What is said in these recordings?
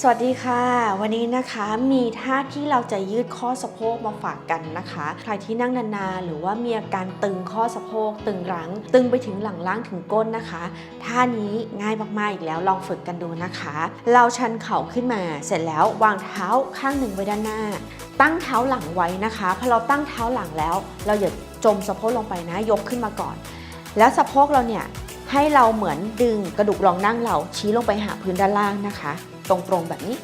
สวัสดีค่ะ วันนี้นะคะมีท่าที่เราจะยืดข้อสะโพกมาฝากกันนะคะ ใครที่นั่งนานๆหรือว่ามีอาการตึงข้อสะโพก ตึงรั้งตึงไปถึงหลังล่างถึงก้นนะคะ ท่านี้ง่ายมากๆอีกแล้วลองฝึกกันดูนะคะ เราชันเข่าขึ้นมา เสร็จแล้ววางเท้าข้างหนึ่งไว้ด้านหน้า ตั้งเท้าหลังไว้นะคะพอเราตั้งเท้าหลังแล้ว เราอย่าจมสะโพกลงไปนะยกขึ้นมาก่อน แล้วสะโพกเราเนี่ย ให้เราเหมือนดึงกระดูกรองนั่งเราชี้ลงไปหาพื้นด้านล่างนะคะ ตรงๆแบบนี้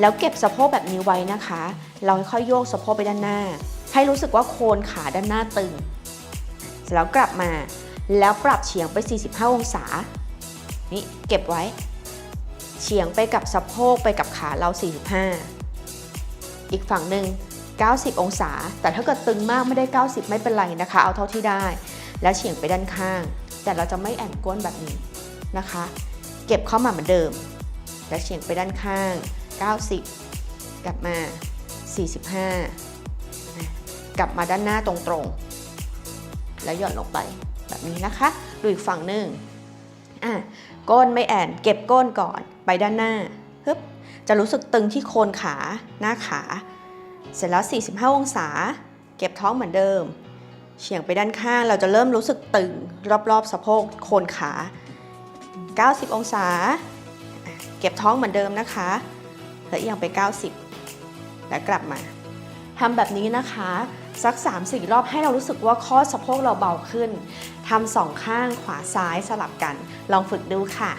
แล้วเก็บสะโพกแบบนี้ไว้นะคะ เราค่อยโยกสะโพกไปด้านหน้า ให้รู้สึกว่าโคนขาด้านหน้าตึงเสร็จแล้วกลับมาแล้วปรับเฉียงไป 45 องศา นี่เก็บไว้ เฉียงไปกับสะโพกไปกับขาเรา 45 อีกฝั่งหนึ่ง90 องศา แต่ถ้าเกิดตึงมากไม่ได้ 90 ไม่เป็นไรนะคะ เอาเท่าที่ได้ แล้วเฉียงไปด้านข้าง แต่เราจะไม่แอนก้นแบบนี้นะคะ เก็บเข้ามาเหมือนเดิม แล้วเฉียงไปด้านข้าง 90 กลับมา 45 กลับมาด้านหน้าตรงๆ แล้วหย่อนลงไปแบบนี้นะคะดูอีกฝั่งหนึ่งอะก้นไม่แอนเก็บก้นก่อนไปด้านหน้าฮึบจะรู้สึกตึงที่โคนขาหน้าขา เสร็จแล้ว 45 องศา เก็บท้องเหมือนเดิม เฉียงไปด้านข้างเราจะเริ่มรู้สึกตึงรอบๆสะโพกโคนขา 90 องศา เก็บท้องเหมือนเดิมนะคะแล้วเอียงไป 90 แล้วกลับมาทำแบบนี้นะคะสัก 3-4 รอบให้เรารู้สึกว่าข้อสะโพกเราเบาขึ้นทำสองข้างขวาซ้ายสลับกัน ลองฝึกดูค่ะ